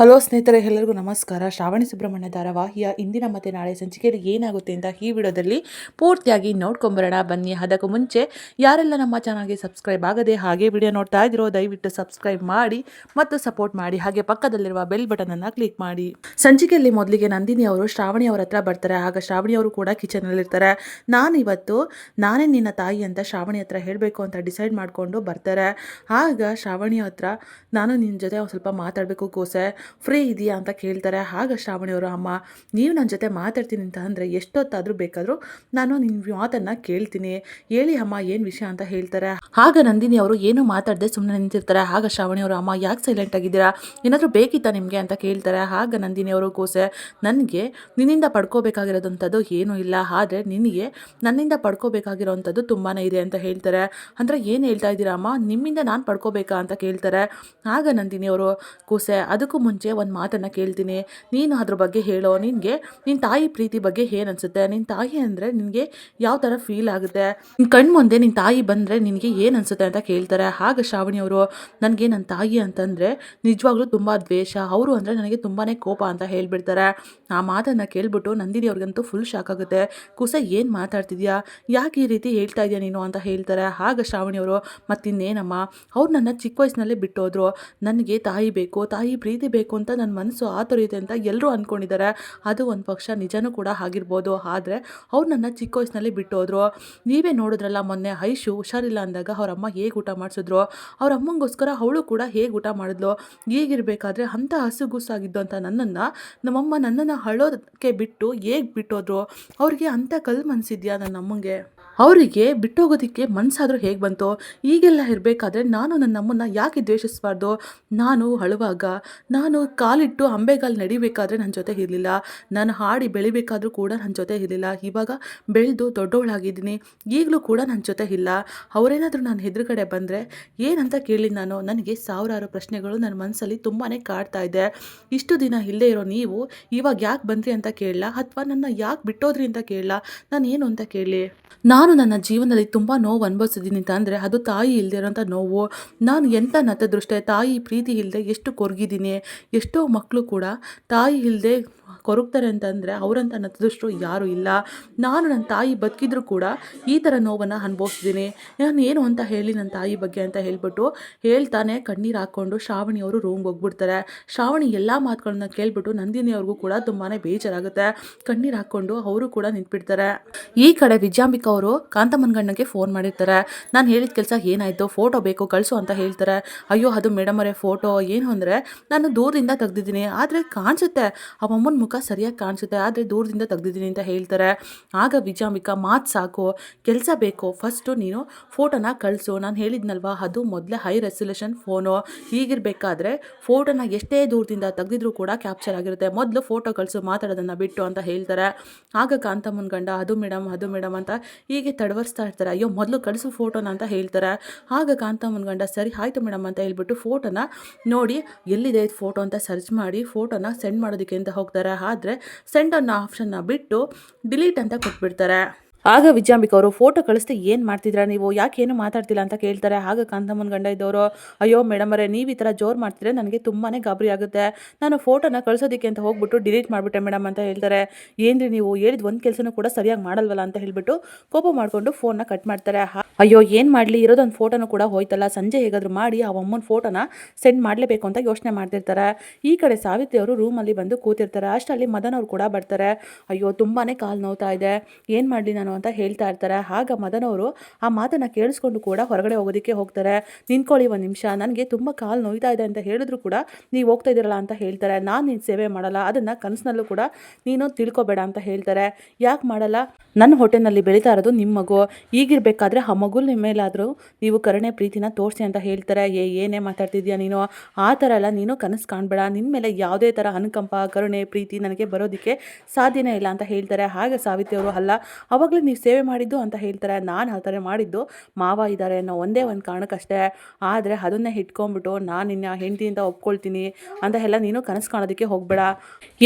Hello ಸ್ನೇಹಿತರೆ, ಎಲ್ಲರಿಗೂ ನಮಸ್ಕಾರ. ಶ್ರಾವಣಿ ಸುಬ್ರಹ್ಮಣ್ಯ ಧಾರಾವಾಹಿಯ ಇಂದಿನ ಮತ್ತು ನಾಳೆ ಸಂಚಿಕೆಯಲ್ಲಿ ಏನಾಗುತ್ತೆ ಅಂತ ಈ ವಿಡಿಯೋದಲ್ಲಿ ಪೂರ್ತಿಯಾಗಿ ನೋಡ್ಕೊಂಬರೋಣ. ಬನ್ನಿ, ಅದಕ್ಕೂ ಮುಂಚೆ ಯಾರೆಲ್ಲ ನಮ್ಮ ಚಾನಲ್ಗೆ ಸಬ್ಸ್ಕ್ರೈಬ್ ಆಗದೆ ಹಾಗೆ ವಿಡಿಯೋ ನೋಡ್ತಾ ಇದ್ರೋ ದಯವಿಟ್ಟು ಸಬ್ಸ್ಕ್ರೈಬ್ ಮಾಡಿ ಮತ್ತು ಸಪೋರ್ಟ್ ಮಾಡಿ. ಹಾಗೆ ಪಕ್ಕದಲ್ಲಿರುವ ಬೆಲ್ ಬಟನನ್ನು ಕ್ಲಿಕ್ ಮಾಡಿ. ಸಂಚಿಕೆಯಲ್ಲಿ ಮೊದಲಿಗೆ ನಂದಿನಿ ಅವರು ಶ್ರಾವಣಿ ಅವರ ಹತ್ರ ಬರ್ತಾರೆ. ಆಗ ಶ್ರಾವಣಿ ಅವರು ಕೂಡ ಕಿಚನಲ್ಲಿರ್ತಾರೆ ನಾನು ಇವತ್ತು ನಾನೇ ನಿನ್ನ ತಾಯಿ ಅಂತ ಶ್ರಾವಣಿ ಹತ್ರ ಹೇಳಬೇಕು ಅಂತ ಡಿಸೈಡ್ ಮಾಡಿಕೊಂಡು ಬರ್ತಾರೆ. ಆಗ ಶ್ರಾವಣಿ ಹತ್ರ ನಾನು ನಿನ್ನ ಜೊತೆ ಸ್ವಲ್ಪ ಮಾತಾಡಬೇಕು, ಕೋಸೆ. ಫ್ರೀ ಇದೆಯಾ ಅಂತ ಕೇಳ್ತಾರೆ. ಆಗ ಶ್ರಾವಣಿಯವರು ಅಮ್ಮ, ನೀವು ನನ್ನ ಜೊತೆ ಮಾತಾಡ್ತೀನಿ ಅಂತ ಅಂದರೆ ಎಷ್ಟೊತ್ತಾದರೂ ಬೇಕಾದರೂ ನಾನು ನಿಮ್ಮ ಮಾತನ್ನು ಕೇಳ್ತೀನಿ. ಹೇಳಿ ಅಮ್ಮ, ಏನು ವಿಷಯ ಅಂತ ಹೇಳ್ತಾರೆ. ಆಗ ನಂದಿನಿ ಅವರು ಏನು ಮಾತಾಡದೆ ಸುಮ್ಮನೆ ನಿಂತಿರ್ತಾರೆ. ಆಗ ಶ್ರಾವಣಿ ಅವರು, ಅಮ್ಮ, ಯಾಕೆ ಸೈಲೆಂಟ್ ಆಗಿದ್ದೀರಾ? ಏನಾದರೂ ಬೇಕಿತ್ತಾ ನಿಮಗೆ? ಅಂತ ಕೇಳ್ತಾರೆ. ಆಗ ನಂದಿನಿ ಅವರು ಕೋಸೆ, ನನಗೆ ನಿನ್ನಿಂದ ಪಡ್ಕೋಬೇಕಾಗಿರೋದಂಥದ್ದು ಏನೂ ಇಲ್ಲ. ಆದರೆ ನಿನಗೆ ನನ್ನಿಂದ ಪಡ್ಕೋಬೇಕಾಗಿರೋವಂಥದ್ದು ತುಂಬಾ ಇದೆ ಅಂತ ಹೇಳ್ತಾರೆ. ಅಂದರೆ ಏನು ಹೇಳ್ತಾ ಇದ್ದೀರಾ ಅಮ್ಮ? ನಿಮ್ಮಿಂದ ನಾನು ಪಡ್ಕೋಬೇಕಾ? ಅಂತ ಕೇಳ್ತಾರೆ. ಆಗ ನಂದಿನಿ ಅವರು ಕೂಸೆ, ಅದಕ್ಕೂ ಮುಂಚೆ ಒಂದು ಮಾತನ್ನು ಕೇಳ್ತೀನಿ. ನೀನು ಅದ್ರ ಬಗ್ಗೆ ಹೇಳೋ, ನಿನಗೆ ನಿನ್ನ ತಾಯಿ ಪ್ರೀತಿ ಬಗ್ಗೆ ಏನು ಅನಿಸುತ್ತೆ? ನಿನ್ನ ತಾಯಿ ಅಂದರೆ ನಿನಗೆ ಯಾವ ಥರ ಫೀಲ್ ಆಗುತ್ತೆ? ನಿನ್ನ ಕಣ್ಣು ಮುಂದೆ ನಿನ್ನ ತಾಯಿ ಬಂದರೆ ನಿನಗೆ ಏನು ಅನಿಸುತ್ತೆ ಅಂತ ಕೇಳ್ತಾರೆ. ಆಗ ಶ್ರಾವಣಿ ಅವರು, ನನಗೆ ನನ್ನ ತಾಯಿ ಅಂತಂದರೆ ನಿಜವಾಗ್ಲೂ ತುಂಬ ದ್ವೇಷ. ಅವರು ಅಂದರೆ ನನಗೆ ತುಂಬಾ ಕೋಪ ಅಂತ ಹೇಳಿಬಿಡ್ತಾರೆ. ಆ ಮಾತನ್ನು ಕೇಳಿಬಿಟ್ಟು ನಂದಿನಿ ಅವ್ರಿಗಂತೂ ಫುಲ್ ಶಾಕ್ ಆಗುತ್ತೆ. ಕುಸ, ಏನು ಮಾತಾಡ್ತಿದ್ಯಾ? ಯಾಕೆ ಈ ರೀತಿ ಹೇಳ್ತಾ ಇದೆಯಾ ನೀನು? ಅಂತ ಹೇಳ್ತಾರೆ. ಆಗ ಶ್ರಾವಣಿಯವರು ಮತ್ತಿನ್ನೇನಮ್ಮ? ಅವ್ರು ನನ್ನ ಚಿಕ್ಕ ವಯಸ್ಸಿನಲ್ಲೇ ಬಿಟ್ಟೋದ್ರು. ನನಗೆ ತಾಯಿ ಬೇಕು, ತಾಯಿ ಪ್ರೀತಿ ಬೇಕು ಅಂತ ನನ್ನ ಮನಸ್ಸು ಆತುರಿತೆ ಅಂತ ಎಲ್ಲರೂ ಅಂದ್ಕೊಂಡಿದ್ದಾರೆ ಅದು ಒಂದು ಪಕ್ಷ ನಿಜನೂ ಕೂಡ ಆಗಿರ್ಬೋದು. ಆದರೆ ಅವ್ರು ನನ್ನ ಚಿಕ್ಕ ವಯಸ್ಸಿನಲ್ಲಿ ಬಿಟ್ಟೋದ್ರು. ನೀವೇ ನೋಡಿದ್ರಲ್ಲ ಮೊನ್ನೆ ಐಶು ಹುಷಾರಿಲ್ಲ ಅಂದಾಗ ಅವ್ರ ಅಮ್ಮ ಹೇಗೆ ಊಟ ಮಾಡಿಸಿದ್ರು. ಅವ್ರ ಅಮ್ಮಂಗೋಸ್ಕರ ಅವಳು ಕೂಡ ಹೇಗೆ ಊಟ ಮಾಡಿದ್ಲು. ಹೀಗಿರಬೇಕಾದ್ರೆ ಅಂಥ ಹಸುಗುಸಾಗಿದ್ದು ಅಂತ ನನ್ನನ್ನು. ನಮ್ಮಮ್ಮ ನನ್ನನ್ನು ಹಳೋದಕ್ಕೆ ಬಿಟ್ಟು ಹೇಗೆ ಬಿಟ್ಟೋದ್ರು? ಅವ್ರಿಗೆ ಅಂಥ ಕಲ್ ಮನಸ್ಸಿದ್ಯಾ ನನ್ನ ಅಮ್ಮಂಗೆ? ಅವರಿಗೆ ಬಿಟ್ಟೋಗೋದಕ್ಕೆ ಮನಸ್ಸಾದರೂ ಹೇಗೆ ಬಂತು? ಈಗೆಲ್ಲ ಇರಬೇಕಾದ್ರೆ ನಾನು ನನ್ನ ಅಮ್ಮನ್ನ ಯಾಕೆ ದ್ವೇಷಿಸಬಾರ್ದು? ನಾನು ಅಳುವಾಗ, ನಾನು ಕಾಲಿಟ್ಟು ಅಂಬೆಗಾಲು ನಡಿಬೇಕಾದ್ರೆ ನನ್ನ ಜೊತೆ ಇರಲಿಲ್ಲ. ನಾನು ಹಾಡಿ ಬೆಳಿಬೇಕಾದ್ರೂ ಕೂಡ ನನ್ನ ಜೊತೆ ಇರಲಿಲ್ಲ. ಇವಾಗ ಬೆಳೆದು ದೊಡ್ಡವಳಾಗಿದ್ದೀನಿ ಈಗಲೂ ಕೂಡ ನನ್ನ ಜೊತೆ ಇಲ್ಲ. ಅವರೇನಾದರೂ ನಾನು ಎದುರುಗಡೆ ಬಂದರೆ ಏನಂತ ಕೇಳಿ ನಾನು? ನನಗೆ ಸಾವಿರಾರು ಪ್ರಶ್ನೆಗಳು ನನ್ನ ಮನಸ್ಸಲ್ಲಿ ತುಂಬಾ ಕಾಡ್ತಾ ಇದೆ. ಇಷ್ಟು ದಿನ ಇಲ್ಲದೆ ಇರೋ ನೀವು ಇವಾಗ ಯಾಕೆ ಬಂದ್ರಿ ಅಂತ ಕೇಳಲ್ಲ ಅಥವಾ ನನ್ನ ಯಾಕೆ ಬಿಟ್ಟೋದ್ರಿ ಅಂತ ಕೇಳಲ್ಲ ನಾನು ಏನು ಅಂತ ಕೇಳಿ? ನಾನು ನನ್ನ ಜೀವನದಲ್ಲಿ ತುಂಬ ನೋವು ಅನುಭವಿಸಿದ್ದೀನಿ ಅಂತ ಅಂದರೆ ಅದು ತಾಯಿ ಇಲ್ಲದೆ ಇರೋಂಥ ನೋವು. ನಾನು ಎಂಥ ನತದೃಷ್ಟೆ, ತಾಯಿ ಪ್ರೀತಿ ಇಲ್ಲದೆ ಎಷ್ಟು ಕೊರಗಿದ್ದೀನಿ? ಎಷ್ಟೋ ಮಕ್ಕಳು ಕೂಡ ತಾಯಿ ಇಲ್ಲದೆ ಕೊರಗ್ತಾರೆ ಅಂತಂದರೆ ಅವರಂತ ನತದೃಷ್ಟರು ಯಾರೂ ಇಲ್ಲ. ನಾನು ನನ್ನ ತಾಯಿ ಬದುಕಿದ್ರು ಕೂಡ ಈ ಥರ ನೋವನ್ನು ಅನುಭವಿಸಿದ್ದೀನಿ ನಾನು ಏನು ಅಂತ ಹೇಳಿ ನನ್ನ ತಾಯಿ ಬಗ್ಗೆ ಅಂತ ಹೇಳ್ಬಿಟ್ಟು ಹೇಳ್ತಾನೆ. ಕಣ್ಣೀರು ಹಾಕ್ಕೊಂಡು ಶ್ರಾವಣಿ ಅವರು ರೂಮ್ಗೆ ಹೋಗ್ಬಿಡ್ತಾರೆ. ಶ್ರಾವಣಿ ಎಲ್ಲ ಮಾತುಗಳನ್ನ ಕೇಳಿಬಿಟ್ಟು ನಂದಿನಿ ಅವ್ರಿಗೂ ಕೂಡ ತುಂಬಾ ಬೇಜಾರಾಗುತ್ತೆ. ಕಣ್ಣೀರು ಹಾಕ್ಕೊಂಡು ಅವರು ಕೂಡ ನಿಂತ್ಬಿಡ್ತಾರೆ. ಈ ಕಡೆ ವಿದ್ಯಾಂಬಿಕಾ ಅವರು ಕಾಂತಮನ್ಗಣ್ಣಗೆ ಫೋನ್ ಮಾಡಿರ್ತಾರೆ. ನಾನು ಹೇಳಿದ ಕೆಲಸ ಏನಾಯಿತು? ಫೋಟೋ ಬೇಕು, ಕಳಿಸು ಅಂತ ಹೇಳ್ತಾರೆ. ಅಯ್ಯೋ, ಅದು ಮೇಡಮ್ ಫೋಟೋ ಏನು ಅಂದರೆ, ನಾನು ದೂರದಿಂದ ತೆಗ್ದಿದ್ದೀನಿ. ಆದರೆ ಕಾಣಿಸುತ್ತೆ. ಅವಮ್ಮನ ಮುಖ ಸರಿಯಾಗಿ ಕಾಣಿಸುತ್ತೆ. ಆದರೆ ದೂರದಿಂದ ತೆಗ್ದಿದ್ದೀನಿ ಅಂತ ಹೇಳ್ತಾರೆ. ಆಗ ವಿಜಯಾಂಬಿಕಾ ಮಾತು ಸಾಕು. ಕೆಲಸ ಬೇಕು. ಫಸ್ಟು ನೀನು ಫೋಟೋನ ಕಳಿಸು. ನಾನು ಹೇಳಿದ್ನಲ್ವ? ಅದು ಮೊದಲೇ ಹೈ ರೆಸಲ್ಯೂಷನ್ ಫೋನು ಹೀಗಿರಬೇಕಾದ್ರೆ ಫೋಟೋನ ಎಷ್ಟೇ ದೂರದಿಂದ ತೆಗೆದಿದ್ರು ಕೂಡ ಕ್ಯಾಪ್ಚರ್ ಆಗಿರುತ್ತೆ. ಮೊದಲು ಫೋಟೋ ಕಳಿಸು, ಮಾತಾಡೋದನ್ನು ಬಿಟ್ಟು ಅಂತ ಹೇಳ್ತಾರೆ. ಆಗ ಕಾಂತಮ್ಮನ ಗಂಡ, ಅದು ಮೇಡಮ್ ಅದು ಮೇಡಮ್ ಅಂತ ಹೀಗೆ ತಡವರ್ಸ್ತಾ ಇರ್ತಾರೆ. ಅಯ್ಯೋ, ಮೊದಲು ಕಳಿಸು ಫೋಟೋನ ಅಂತ ಹೇಳ್ತಾರೆ. ಆಗ ಕಾಂತಮ್ಮನ ಗಂಡ, ಸರಿ, ಆಯಿತು ಮೇಡಮ್ ಅಂತ ಹೇಳ್ಬಿಟ್ಟು ಫೋಟೋನ ನೋಡಿ, ಎಲ್ಲಿದೆ ಫೋಟೋ ಅಂತ ಸರ್ಚ್ ಮಾಡಿ ಫೋಟೋನ ಸೆಂಡ್ ಮಾಡೋದಕ್ಕೆ ಅಂತ ಹೋಗ್ತಾರೆ? ಆದರೆ, ಸೆಂಡ್ ಅನ್ನೋ ಆಪ್ಷನ್ನ ಬಿಟ್ಟು ಡಿಲೀಟ್ ಅಂತ ಕೊಟ್ಬಿಡ್ತಾರೆ. ಆಗ ವಿಜಯಾಂಬಿಕ ಅವರು ಫೋಟೋ ಕಳಿಸ್ದೆ ಏನು ಮಾಡ್ತಿದ್ರ ನೀವು? ಯಾಕೆ ಏನು ಮಾತಾಡ್ತಿಲ್ಲ ಅಂತ ಕೇಳ್ತಾರೆ. ಆಗ ಕಾಂತಮ್ಮನ ಗಂಡ ಇದ್ದವರು, ಅಯ್ಯೋ ಮೇಡಮ್ ಅವರೇ, ನೀವು ಈ ಥರ ಜೋರು ಮಾಡ್ತಿದ್ರೆ ನನಗೆ ತುಂಬಾ ಗಾಬರಿ ಆಗುತ್ತೆ. ನಾನು ಫೋಟೋನ ಕಳಿಸೋದಕ್ಕೆ ಅಂತ ಹೋಗ್ಬಿಟ್ಟು ಡಿಲೀಟ್ ಮಾಡಿಬಿಟ್ಟೆ ಮೇಡಮ್ ಅಂತ ಹೇಳ್ತಾರೆ. ಏನ್ರಿ ನೀವು? ಹೇಳಿದ ಒಂದು ಕೆಲಸನೂ ಕೂಡ ಸರಿಯಾಗಿ ಮಾಡಲ್ವಲ್ಲ? ಅಂತ ಹೇಳ್ಬಿಟ್ಟು ಕೋಪ ಮಾಡಿಕೊಂಡು ಫೋನ್ನ ಕಟ್ ಮಾಡ್ತಾರೆ. ಅಯ್ಯೋ, ಏನು ಮಾಡಲಿ? ಇರೋದೊಂದು ಫೋಟೋನು ಕೂಡ ಹೋಯ್ತಲ್ಲ. ಸಂಜೆ ಹೇಗಾದರೂ ಮಾಡಿ ಆ ಅಮ್ಮನ ಫೋಟೋನ ಸೆಂಡ್ ಮಾಡಲೇಬೇಕು ಅಂತ ಯೋಚನೆ ಮಾಡ್ತಿರ್ತಾರೆ. ಈ ಕಡೆ ಸಾವಿತ್ರಿ ಅವರು ರೂಮಲ್ಲಿ ಬಂದು ಕೂತಿರ್ತಾರೆ. ಅಷ್ಟರಲ್ಲಿ ಮದನ್ ಅವರು ಕೂಡ ಬರ್ತಾರೆ. ಅಯ್ಯೋ ತುಂಬಾ ಕಾಲು ನೋವ್ತಾ ಇದೆ. ಏನು ಮಾಡಲಿ ನಾನು? ಅಂತ ಹೇಳ್ತಾ ಇರ್ತಾರೆ. ಆಗ ಮದನವರು ಆ ಮಾತನ್ನು ಕೇಳಿಸ್ಕೊಂಡು ಕೂಡ ಹೊರಗಡೆ ಹೋಗೋದಕ್ಕೆ ಹೋಗ್ತಾರೆ. ನಿಂತ್ಕೊಳ್ಳಿ ಒಂದು ನಿಮಿಷ. ನನಗೆ ತುಂಬ ಕಾಲು ನೋಯ್ತಾ ಇದೆ ಅಂತ ಹೇಳಿದ್ರು ಕೂಡ ನೀವು ಹೋಗ್ತಾ ಇದ್ದೀರಲ್ಲ ಅಂತ ಹೇಳ್ತಾರೆ. ನಾನು ನೀನು ಸೇವೆ ಮಾಡಲ್ಲ. ಅದನ್ನು ಕನಸಿನಲ್ಲೂ ಕೂಡ ನೀನು ತಿಳ್ಕೊಬೇಡ ಅಂತ ಹೇಳ್ತಾರೆ. ಯಾಕೆ ಮಾಡಲ್ಲ? ನನ್ನ ಹೋಟೆಲ್ನಲ್ಲಿ ಬೆಳೀತಾ ಇರೋದು ನಿಮ್ಮ ಮಗು. ಈಗಿರಬೇಕಾದ್ರೆ ಆ ಮಗು ನಿಮ್ಮ ಮೇಲಾದರೂ ನೀವು ಕರುಣೆ ಪ್ರೀತಿನ ತೋರಿಸಿ ಅಂತ ಹೇಳ್ತಾರೆ. ಏ, ಏನೇ ಮಾತಾಡ್ತಿದ್ಯಾ ನೀನು? ಆ ಥರ ಎಲ್ಲ ನೀನು ಕನಸು ಕಾಣಬೇಡ. ನಿನ್ನ ಮೇಲೆ ಯಾವುದೇ ಥರ ಅನುಕಂಪ, ಕರುಣೆ, ಪ್ರೀತಿ ನನಗೆ ಬರೋದಕ್ಕೆ ಸಾಧ್ಯನೇ ಇಲ್ಲ ಅಂತ ಹೇಳ್ತಾರೆ. ಹಾಗೆ ಸಾವಿತ್ರಿ ಅವರು ಅಲ್ಲ. ಅವಾಗಲೇ ನಿಜವಾಗ್ಲೂ ನೀವು ಸೇವೆ ಮಾಡಿದ್ದು ಅಂತ ಹೇಳ್ತಾರೆ. ನಾನು ಆ ಥರ ಮಾಡಿದ್ದು. ಮಾವ ಇದ್ದಾರೆ ಅನ್ನೋ ಒಂದೇ ಒಂದು ಕಾರಣಕ್ಕಷ್ಟೇ. ಆದರೆ ಅದನ್ನೇ ಇಟ್ಕೊಂಡ್ಬಿಟ್ಟು ನಾನು ನಿನ್ನ ಹೆಂಡತಿಯಿಂದ ಒಪ್ಕೊಳ್ತೀನಿ ಅಂತ ಎಲ್ಲ ನೀನು ಕನಸು ಕಾಣೋದಕ್ಕೆ ಹೋಗಬೇಡ.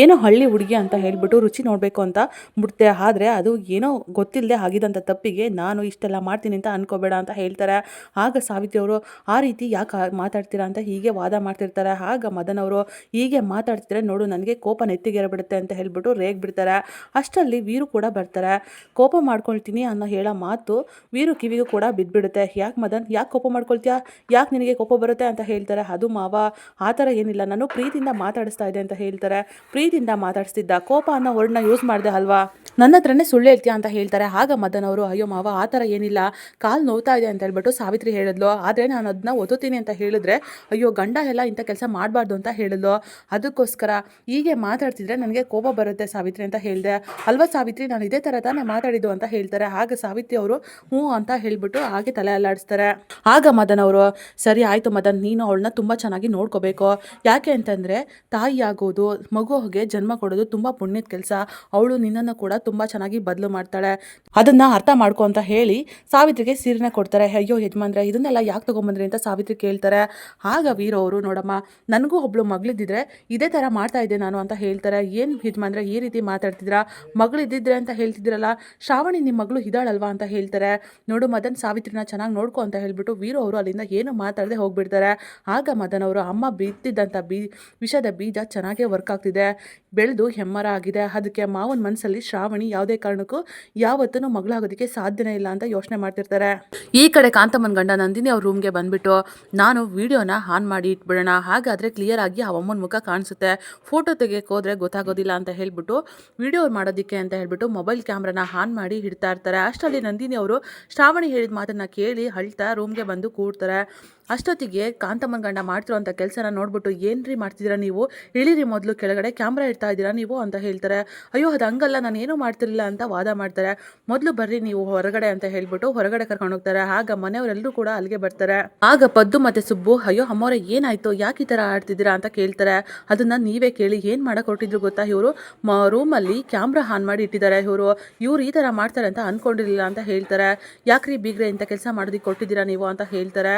ಏನೋ ಹಳ್ಳಿ ಹುಡುಗಿ ಅಂತ ಹೇಳ್ಬಿಟ್ಟು ರುಚಿ ನೋಡಬೇಕು ಅಂತ ಬಿಡ್ತೆ. ಆದರೆ ಅದು ಏನೋ ಗೊತ್ತಿಲ್ಲದೆ ಆಗಿದಂಥ ತಪ್ಪಿಗೆ ನಾನು ಇಷ್ಟೆಲ್ಲ ಮಾಡ್ತೀನಿ ಅಂತ ಅನ್ಕೋಬೇಡ ಅಂತ ಹೇಳ್ತಾರೆ. ಆಗ ಸಾವಿತ್ರಿ ಅವರು, ಆ ರೀತಿ ಯಾಕೆ ಮಾತಾಡ್ತೀರಾ ಅಂತ ಹೀಗೆ ವಾದ ಮಾಡ್ತಿರ್ತಾರೆ. ಆಗ ಮದನವರು ಹೀಗೆ ಮಾತಾಡ್ತಿದ್ರೆ ನೋಡು, ನನಗೆ ಕೋಪ ನೆತ್ತಿಗೇರ ಬಿಡುತ್ತೆ ಅಂತ ಹೇಳ್ಬಿಟ್ಟು ರೇಗ್ ಬಿಡ್ತಾರೆ. ಅಷ್ಟರಲ್ಲಿ ವೀರು ಕೂಡ ಬರ್ತಾರೆ. ಕೋಪ ಮಾಡ್ಕೊಳ್ತೀನಿ ಅನ್ನೋ ಹೇಳೋ ಮಾತು ವೀರು ಕಿವಿಗೂ ಕೂಡ ಬಿದ್ದುಬಿಡುತ್ತೆ. ಯಾಕೆ ಮದನ್? ಯಾಕೆ ಕೋಪ ಮಾಡ್ಕೊಳ್ತೀಯಾ? ಯಾಕೆ ನಿನಗೆ ಕೋಪ ಬರುತ್ತೆ ಅಂತ ಹೇಳ್ತಾರೆ. ಅದು ಮಾವ, ಆ ಥರ ಏನಿಲ್ಲ. ನಾನು ಪ್ರೀತಿಯಿಂದ ಮಾತಾಡಿಸ್ತಾ ಇದೆ ಅಂತ ಹೇಳ್ತಾರೆ. ಪ್ರೀತಿಯಿಂದ ಮಾತಾಡಿಸ್ತಿದ್ದ. ಕೋಪ ಅನ್ನೋ ವರ್ಡ್ನ ಯೂಸ್ ಮಾಡಿದೆ ಅಲ್ವಾ? ನನ್ನ ಹತ್ರನೇ ಸುಳ್ಳು ಹೇಳ್ತೀಯಾ ಅಂತ ಹೇಳ್ತಾರೆ. ಆಗ ಮದನ್ ಅವರು, ಅಯ್ಯೋ ಮಾವ, ಆ ಥರ ಏನಿಲ್ಲ. ಕಾಲು ನೋವ್ತಾ ಇದೆ ಅಂತ ಹೇಳ್ಬಿಟ್ಟು ಸಾವಿತ್ರಿ ಹೇಳಿದ್ಲು. ಆದರೆ ನಾನು ಅದನ್ನ ಒತ್ತುತ್ತೀನಿ ಅಂತ ಹೇಳಿದ್ರೆ, ಅಯ್ಯೋ, ಗಂಡ ಎಲ್ಲ ಇಂಥ ಕೆಲಸ ಮಾಡಬಾರ್ದು ಅಂತ ಹೇಳಿದ್ಲು. ಅದಕ್ಕೋಸ್ಕರ ಹೀಗೆ ಮಾತಾಡ್ತಿದ್ರೆ ನನಗೆ ಕೋಪ ಬರುತ್ತೆ ಸಾವಿತ್ರಿ ಅಂತ ಹೇಳಿದೆ. ಅಲ್ವಾ ಸಾವಿತ್ರಿ, ನಾನು ಇದೇ ಥರ ತಾನೇ ಮಾತಾಡಿದ್ದು ಅಂತ ಹೇಳ್ತಾರೆ. ಆಗ ಸಾವಿತ್ರಿ ಅವರು, ಹ್ಞೂ ಅಂತ ಹೇಳಿಬಿಟ್ಟು ಹಾಗೆ ತಲೆ ಅಲ್ಲಾಡಿಸ್ತಾರೆ. ಆಗ ಮದನ್ ಅವರು, ಸರಿ ಆಯಿತು ಮದನ್, ನೀನು ಅವಳನ್ನ ತುಂಬ ಚೆನ್ನಾಗಿ ನೋಡ್ಕೋಬೇಕು. ಯಾಕೆ ಅಂತಂದರೆ ತಾಯಿ ಆಗೋದು ಮಗುವಿಗೆ ಜನ್ಮ ಕೊಡೋದು ತುಂಬ ಪುಣ್ಯದ ಕೆಲಸ. ಅವಳು ನಿನ್ನನ್ನು ಕೂಡ ತುಂಬ ಚೆನ್ನಾಗಿ ಬದಲು ಮಾಡ್ತಾಳೆ. ಅದನ್ನು ಅರ್ಥ ಮಾಡ್ಕೊ ಅಂತ ಹೇಳಿ ಸಾವಿತ್ರಿಗೆ ಸೀರೆನ ಕೊಡ್ತಾರೆ. ಅಯ್ಯೋ ಯಜಮಾನ್ರೆ, ಇದನ್ನೆಲ್ಲ ಯಾಕೆ ತೊಗೊಂಬಂದ್ರಿ? ಅಂತ ಸಾವಿತ್ರಿ ಕೇಳ್ತಾರೆ. ಆಗ ವೀರ ಅವರು, ನೋಡಮ್ಮ, ನನಗೂ ಒಬ್ಳು ಮಗಳಿದ್ದಿದ್ರೆ ಇದೇ ಥರ ಮಾಡ್ತಾ ಇದ್ದೆ ನಾನು ಅಂತ ಹೇಳ್ತಾರೆ. ಏನು ಯಜಮಾನ್ರೆ, ಈ ರೀತಿ ಮಾತಾಡ್ತಿದ್ರ ಮಗಳಿದ್ದಿದ್ರೆ ಅಂತ ಹೇಳ್ತಿದ್ರಲ್ಲ ಶ್ರಾವಣಿ ನಿಮ್ಮ ಮಗಳು ಇದ್ದಾಳಲ್ವಾ? ಅಂತ ಹೇಳ್ತಾರೆ. ನೋಡು ಮದನ್, ಸಾವಿತ್ರಿನ ಚೆನ್ನಾಗಿ ನೋಡ್ಕೊ ಅಂತ ಹೇಳ್ಬಿಟ್ಟು ವೀರು ಅವರು ಅಲ್ಲಿಂದ ಏನು ಮಾತಾಡದೆ ಹೋಗ್ಬಿಡ್ತಾರೆ. ಆಗ ಮದನ್ ಅವರು, ಅಮ್ಮ ಬಿತ್ತಿದ್ದಂಥ ಬೀ, ವಿಷದ ಬೀಜ ಚೆನ್ನಾಗೇ ವರ್ಕ್ ಆಗ್ತಿದೆ. ಬೆಳೆದು ಹೆಮ್ಮರ ಆಗಿದೆ. ಅದಕ್ಕೆ ಮಾವನ ಮನಸ್ಸಲ್ಲಿ ಶ್ರಾವಣಿ ಯಾವುದೇ ಕಾರಣಕ್ಕೂ ಯಾವತ್ತೂ ಮಗಳಾಗೋದಕ್ಕೆ ಸಾಧ್ಯನೇ ಇಲ್ಲ ಅಂತ ಯೋಚನೆ ಮಾಡ್ತಿರ್ತಾರೆ. ಈ ಕಡೆ ಕಾಂತಮ್ಮನ ಗಂಡ ನಂದಿನಿ ಅವ್ರ ರೂಮ್ಗೆ ಬಂದ್ಬಿಟ್ಟು, ನಾನು ವಿಡಿಯೋನ ಆನ್ ಮಾಡಿ ಇಟ್ಬಿಡೋಣ, ಹಾಗಾದರೆ ಕ್ಲಿಯರ್ ಆಗಿ ಆ ಮುಖ ಕಾಣಿಸುತ್ತೆ. ಫೋಟೋ ತೆಗೆಯಕ್ಕೆ ಹೋದ್ರೆ ಗೊತ್ತಾಗೋದಿಲ್ಲ ಅಂತ ಹೇಳ್ಬಿಟ್ಟು, ವಿಡಿಯೋ ಮಾಡೋದಕ್ಕೆ ಅಂತ ಹೇಳ್ಬಿಟ್ಟು ಮೊಬೈಲ್ ಕ್ಯಾಮ್ರಾನ ಆನ್ ಮಾಡಿ ಇಡ್ತಾ ಇರ್ತಾರೆ. ಅಷ್ಟರಲ್ಲಿ ನಂದಿನಿ ಅವರು ಶ್ರಾವಣಿ ಹೇಳಿದ ಮಾತನ್ನ ಕೇಳಿ ಅಳ್ತಾ ರೂಮ್ಗೆ ಬಂದು ಕೂಡ್ತಾರೆ. ಅಷ್ಟೊತ್ತಿಗೆ ಕಾಂತಮ್ಮನ ಗಂಡ ಮಾಡ್ತಿರೋ ಅಂತ ಕೆಲಸನ ನೋಡ್ಬಿಟ್ಟು, ಏನ್ರಿ ಮಾಡ್ತಿದ್ದೀರಾ ನೀವು? ಇಳಿರಿ ಮೊದಲು ಕೆಳಗಡೆ, ಕ್ಯಾಮ್ರಾ ಇಡ್ತಾ ಇದ್ದೀರಾ ನೀವು? ಅಂತ ಹೇಳ್ತಾರೆ. ಅಯ್ಯೋ ಅದು ಹಂಗಲ್ಲ ನಾನು ಏನೂ ಮಾಡ್ತಿರಲಿಲ್ಲ ಅಂತ ವಾದ ಮಾಡ್ತಾರೆ. ಮೊದಲು ಬರ್ರಿ ನೀವು ಹೊರಗಡೆ ಅಂತ ಹೇಳ್ಬಿಟ್ಟು ಹೊರಗಡೆ ಕರ್ಕೊಂಡು ಹೋಗ್ತಾರೆ. ಆಗ ಮನೆಯವರೆಲ್ಲರೂ ಕೂಡ ಅಲ್ಲಿಗೆ ಬರ್ತಾರೆ. ಆಗ ಪದ್ದು ಮತ್ತೆ ಸುಬ್ಬು, ಅಯ್ಯೋ ಅಮ್ಮವ್ರೆ ಏನಾಯ್ತು? ಯಾಕೆ ಈ ಥರ ಆಡ್ತಿದ್ದೀರಾ? ಅಂತ ಕೇಳ್ತಾರೆ. ಅದನ್ನ ನೀವೇ ಕೇಳಿ, ಏನು ಮಾಡಕ್ಕೆ ಹೊರಟಿದ್ರು ಗೊತ್ತಾ ಇವರು? ರೂಮಲ್ಲಿ ಕ್ಯಾಮ್ರಾ ಆನ್ ಮಾಡಿ ಇಟ್ಟಿದ್ದಾರೆ ಇವರು. ಇವ್ರು ಈ ಥರ ಮಾಡ್ತಾರೆ ಅಂತ ಅನ್ಕೊಂಡಿರಲಿಲ್ಲ ಅಂತ ಹೇಳ್ತಾರೆ. ಯಾಕ್ರಿ ಬೀಗ್ರೆ ಇಂಥ ಕೆಲಸ ಮಾಡೋದಕ್ಕೆ ಕೊಟ್ಟಿದ್ದೀರಾ ನೀವು? ಅಂತ ಹೇಳ್ತಾರೆ.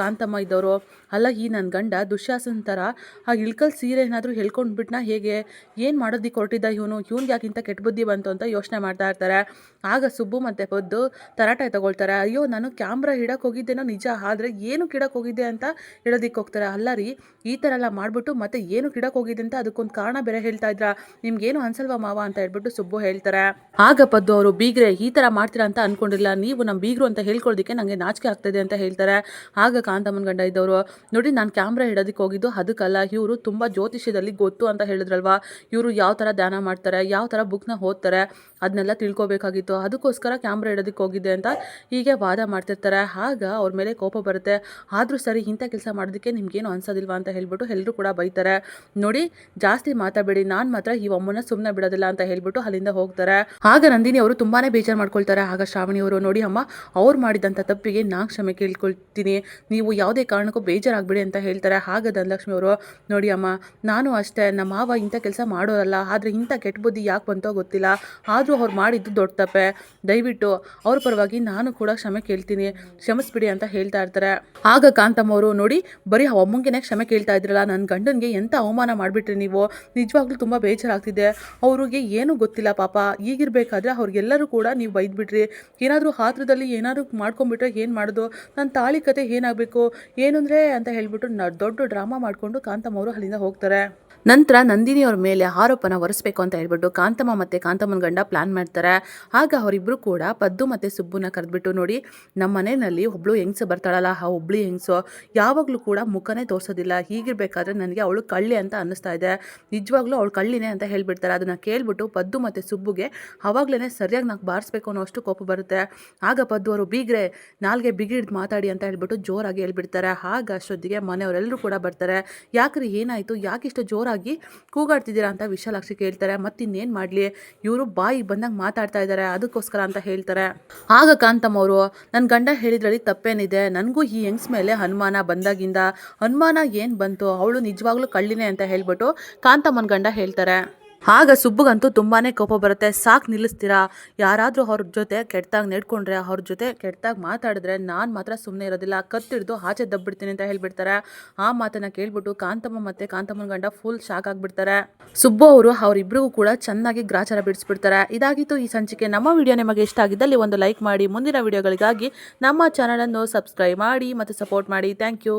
ಕಾಂತಮ್ಮ ಇದ್ದವರು? ಅಲ್ಲ, ಈ ನನ್ನ ಗಂಡ ದುಶ್ಯಾಸನ ಥರ ಆ ಇಳ್ಕಲ್ ಸೀರೆ ಏನಾದರೂ ಹೇಳ್ಕೊಂಡು ಬಿಟ್ನಾ ಹೇಗೆ? ಏನು ಮಾಡೋದಕ್ಕೆ ಹೊರಟಿದ್ದ ಇವನು? ಇವ್ನಿಗೆ ಯಾಕಿಂತ ಕೆಟ್ಟ ಬುದ್ಧಿ ಬಂತು ಅಂತ ಯೋಚನೆ ಮಾಡ್ತಾ ಇರ್ತಾರೆ. ಆಗ ಸುಬ್ಬು ಮತ್ತೆ ಪದ್ದು ತರಾಟೆ ತಗೊಳ್ತಾರೆ. ಅಯ್ಯೋ, ನಾನು ಕ್ಯಾಮ್ರಾ ಹಿಡಕ್ಕೆ ಹೋಗಿದ್ದೇನೋ ನಿಜ, ಆದರೆ ಏನು ಕಿಡಕ್ಕೆ ಹೋಗಿದ್ದೆ ಅಂತ ಹೇಳೋದಿಕ್ಕೆ ಹೋಗ್ತಾರೆ. ಅಲ್ಲ ರೀ, ಈ ಥರ ಎಲ್ಲ ಮಾಡಿಬಿಟ್ಟು ಮತ್ತೆ ಏನು ಕಿಡಕ್ಕೆ ಹೋಗಿದ್ದೆ ಅಂತ ಅದಕ್ಕೊಂದು ಕಾರಣ ಬೇರೆ ಹೇಳ್ತಾ ಇದ್ರ? ನಿಮ್ಗೇನು ಅನ್ಸಲ್ವಾ ಮಾವ ಅಂತ ಹೇಳ್ಬಿಟ್ಟು ಸುಬ್ಬು ಹೇಳ್ತಾರೆ. ಆಗ ಪದ್ದು ಅವರು, ಬೀಗ್ರೆ, ಈ ಥರ ಮಾಡ್ತೀರಾ ಅಂತ ಅನ್ಕೊಂಡಿಲ್ಲ. ನೀವು ನಮ್ಮ ಬೀಗರು ಅಂತ ಹೇಳ್ಕೊಳ್ಳೋದಕ್ಕೆ ನನಗೆ ನಾಚಿಕೆ ಆಗ್ತದೆ ಅಂತ ಹೇಳ್ತಾರೆ. ಆಗ ಕಾಂತಮ್ಮನ ಗಂಡ ಇದ್ದವರು? ನೋಡಿ, ನಾನು ಕ್ಯಾಮ್ರಾ ಹಿಡೋದಕ್ಕೆ ಹೋಗಿದ್ದು ಅದಕ್ಕಲ್ಲ. ಇವರು ತುಂಬ ಜ್ಯೋತಿಷ್ಯದಲ್ಲಿ ಗೊತ್ತು ಅಂತ ಹೇಳಿದ್ರಲ್ವಾ? ಇವರು ಯಾವ ಥರ ಧ್ಯಾನ ಮಾಡ್ತಾರೆ, ಯಾವ ಥರ ಬುಕ್ನ ಓದ್ತಾರೆ ಅದನ್ನೆಲ್ಲ ತಿಳ್ಕೊಬೇಕಾಗಿತ್ತು. ಅದಕ್ಕೋಸ್ಕರ ಕ್ಯಾಮ್ರಾ ಇಡೋದಕ್ಕೆ ಹೋಗಿದ್ದೆ ಅಂತ ಹೀಗೆ ವಾದ ಮಾಡ್ತಿರ್ತಾರೆ. ಆಗ ಅವ್ರ ಮೇಲೆ ಕೋಪ ಬರುತ್ತೆ. ಆದರೂ ಸರಿ, ಇಂಥ ಕೆಲಸ ಮಾಡೋದಕ್ಕೆ ನಿಮ್ಗೇನು ಅನ್ಸೋದಿಲ್ವಾ ಅಂತ ಹೇಳ್ಬಿಟ್ಟು ಎಲ್ಲರೂ ಕೂಡ ಬೈತಾರೆ. ನೋಡಿ, ಜಾಸ್ತಿ ಮಾತಾಡಬೇಡಿ. ನಾನು ಮಾತ್ರ ಈ ಅಮ್ಮನ ಸುಮ್ಮನೆ ಬಿಡೋದಿಲ್ಲ ಅಂತ ಹೇಳ್ಬಿಟ್ಟು ಅಲ್ಲಿಂದ ಹೋಗ್ತಾರೆ. ಆಗ ನಂದಿನಿ ಅವರು ತುಂಬಾನೇ ಬೇಜಾರು ಮಾಡ್ಕೊಳ್ತಾರೆ. ಆಗ ಶ್ರಾವಣಿ ಅವರು, ನೋಡಿ ಅಮ್ಮ, ಅವ್ರು ಮಾಡಿದಂಥ ತಪ್ಪಿಗೆ ನಾನು ಕ್ಷಮೆ ಕೇಳ್ಕೊಳ್ತೀನಿ. ನೀವು ಯಾವುದೇ ಕಾರಣಕ್ಕೂ ಬೇಜಾರಾಗ್ಬಿಡಿ ಅಂತ ಹೇಳ್ತಾರೆ. ಹಾಗೆ ಧನಲಕ್ಷ್ಮಿ ಅವರು, ನೋಡಿ ಅಮ್ಮ, ನಾನು ಅಷ್ಟೇ, ನಮ್ಮ ಮಾವ ಇಂಥ ಕೆಲಸ ಮಾಡೋರಲ್ಲ, ಆದರೆ ಇಂಥ ಕೆಟ್ಟ ಬುದ್ಧಿ ಯಾಕೆ ಬಂತೋ ಗೊತ್ತಿಲ್ಲ. ಆದರೂ ಅವ್ರು ಮಾಡಿದ್ದು ದೊಡ್ಡ ತಪ್ಪೆ. ದಯವಿಟ್ಟು ಅವ್ರ ಪರವಾಗಿ ನಾನು ಕೂಡ ಕ್ಷಮೆ ಕೇಳ್ತೀನಿ. ಕ್ಷಮಿಸ್ಬಿಡಿ ಅಂತ ಹೇಳ್ತಾ ಇರ್ತಾರೆ. ಆಗ ಕಾಂತಮ್ಮ ಅವರು, ನೋಡಿ, ಬರೀ ಆ ಅಮ್ಮಂಗೆನೇ ಕ್ಷಮೆ ಕೇಳ್ತಾ ಇದ್ರಲ್ಲ ನನ್ನ ಗಂಡನಿಗೆ ಎಂಥ ಅವಮಾನ ಮಾಡಿಬಿಟ್ರಿ ನೀವು? ನಿಜವಾಗ್ಲೂ ತುಂಬ ಬೇಜಾರಾಗ್ತಿದೆ. ಅವ್ರಿಗೆ ಏನೂ ಗೊತ್ತಿಲ್ಲ ಪಾಪ. ಈಗಿರಬೇಕಾದ್ರೆ ಅವ್ರಿಗೆಲ್ಲರೂ ಕೂಡ ನೀವು ಬೈದ್ಬಿಟ್ರಿ. ಏನಾದರೂ ಹಾತ್ರದಲ್ಲಿ ಏನಾದರೂ ಮಾಡ್ಕೊಂಡ್ಬಿಟ್ರೆ ಏನು ಮಾಡೋದು? ನನ್ನ ತಾಳಿ ಕತೆ ಏನಾಗಬೇಕು? ಏನು ಅಂದ್ರೆ ಅಂತ ಹೇಳ್ಬಿಟ್ಟು ದೊಡ್ಡ ಡ್ರಾಮಾ ಮಾಡಿಕೊಂಡು ಕಾಂತಮ್ಮ ಅವರು ಅಲ್ಲಿಂದ ಹೋಗ್ತಾರೆ. ನಂತರ ನಂದಿನಿ ಅವ್ರ ಮೇಲೆ ಆರೋಪನ ಹೊರಿಸ್ಬೇಕು ಅಂತ ಹೇಳ್ಬಿಟ್ಟು ಕಾಂತಮ್ಮ ಮತ್ತು ಕಾಂತಮ್ಮನ ಗಂಡ ಪ್ಲಾನ್ ಮಾಡ್ತಾರೆ. ಆಗ ಅವರಿಬ್ಬರು ಕೂಡ ಪದ್ದು ಮತ್ತು ಸುಬ್ಬುನ ಕರೆದ್ಬಿಟ್ಟು ನೋಡಿ, ನಮ್ಮ ಮನೆಯಲ್ಲಿ ಒಬ್ಳು ಹೆಂಗ್ಸು ಬರ್ತಾಳಲ್ಲ, ಆ ಒಬ್ಳು ಹೆಂಗ್ಸು ಯಾವಾಗಲೂ ಕೂಡ ಮುಖನೇ ತೋರಿಸೋದಿಲ್ಲ. ಹೀಗಿರ್ಬೇಕಾದ್ರೆ ನನಗೆ ಅವಳು ಕಳ್ಳಿ ಅಂತ ಅನ್ನಿಸ್ತಾ ಇದೆ. ನಿಜವಾಗ್ಲೂ ಅವಳು ಕಳ್ಳಿನೇ ಅಂತ ಹೇಳ್ಬಿಡ್ತಾರೆ. ಅದನ್ನು ಕೇಳ್ಬಿಟ್ಟು ಪದ್ದು ಮತ್ತು ಸುಬ್ಬುಗೆ ಅವಾಗಲೇ ಸರಿಯಾಗಿ ನಾಲ್ಕು ಬಾರಿಸ್ಬೇಕು ಅನ್ನೋ ಅಷ್ಟು ಕೋಪ ಬರುತ್ತೆ. ಆಗ ಪದ್ದು ಅವರು, ಬೀಗ್ರೆ, ನಾಲ್ಗೆ ಬಿಗಿಡ್ದು ಮಾತಾಡಿ ಅಂತ ಹೇಳ್ಬಿಟ್ಟು ಜೋರಾಗಿ ಹೇಳ್ಬಿಡ್ತಾರೆ. ಆಗ ಅಷ್ಟೊತ್ತಿಗೆ ಮನೆಯವರೆಲ್ಲರೂ ಕೂಡ ಬರ್ತಾರೆ. ಯಾಕ್ರಿ ಏನಾಯಿತು? ಯಾಕಿಷ್ಟು ಜೋರಾಗಿ ಕೂಗಾಡ್ತಿದ್ದೀರಾ ಅಂತ ವಿಶಾಲಾಕ್ಷಿ ಕೇಳ್ತಾರೆ. ಮತ್ತಿನ್ನೇನು ಮಾಡಲಿ? ಇವರು ಬಾಯಿ ಬಂದಂಗೆ ಮಾತಾಡ್ತಾ ಇದ್ದಾರೆ. ಅದಕ್ಕೋಸ್ಕರ ಅಂತ ಹೇಳ್ತಾರೆ. ಆಗ ಕಾಂತಮ್ಮ ಅವರು ನನ್ನ ಗಂಡ ಹೇಳಿದ್ರಲ್ಲಿ ತಪ್ಪೇನಿದೆ. ನನಗೂ ಈ ಹೆಂಗ್ಸ್ ಮೇಲೆ ಹನುಮಾನ ಬಂದಾಗಿಂದ. ಹನುಮಾನ ಏನು ಬಂತು? ಅವಳು ನಿಜವಾಗ್ಲೂ ಕಳ್ಳಿನೇ ಅಂತ ಹೇಳ್ಬಿಟ್ಟು ಕಾಂತಮ್ಮನ ಗಂಡ ಹೇಳ್ತಾರೆ. ಆಗ ಸುಬ್ಬಗಂತೂ ತುಂಬಾ ಕೋಪ ಬರುತ್ತೆ. ಸಾಕು ನಿಲ್ಲಿಸ್ತೀರಾ? ಯಾರಾದರೂ ಅವ್ರ ಜೊತೆ ಕೆಟ್ಟದಾಗಿ ನೆಡ್ಕೊಂಡ್ರೆ, ಅವ್ರ ಜೊತೆ ಕೆಟ್ಟದಾಗಿ ಮಾತಾಡಿದ್ರೆ ನಾನು ಮಾತ್ರ ಸುಮ್ಮನೆ ಇರೋದಿಲ್ಲ. ಕತ್ತಿಡ್ದು ಆಚೆ ದಬ್ಬಿಡ್ತೀನಿ ಅಂತ ಹೇಳಿಬಿಡ್ತಾರೆ. ಆ ಮಾತನ್ನು ಕೇಳ್ಬಿಟ್ಟು ಕಾಂತಮ್ಮ ಮತ್ತು ಕಾಂತಮ್ಮನ ಗಂಡ ಫುಲ್ ಶಾಕ್ ಆಗಿಬಿಡ್ತಾರೆ. ಸುಬ್ಬು ಅವರು ಅವರಿಬ್ಬರಿಗೂ ಕೂಡ ಚೆನ್ನಾಗಿ ಗ್ರಾಚಾರ ಬಿಡಿಸ್ಬಿಡ್ತಾರೆ. ಇದಾಗಿತ್ತು ಈ ಸಂಚಿಕೆ. ನಮ್ಮ ವಿಡಿಯೋ ನಿಮಗೆ ಇಷ್ಟ ಆಗಿದ್ದಲ್ಲಿ ಒಂದು ಲೈಕ್ ಮಾಡಿ. ಮುಂದಿನ ವಿಡಿಯೋಗಳಿಗಾಗಿ ನಮ್ಮ ಚಾನಲನ್ನು ಸಬ್ಸ್ಕ್ರೈಬ್ ಮಾಡಿ ಮತ್ತು ಸಪೋರ್ಟ್ ಮಾಡಿ. Thank you.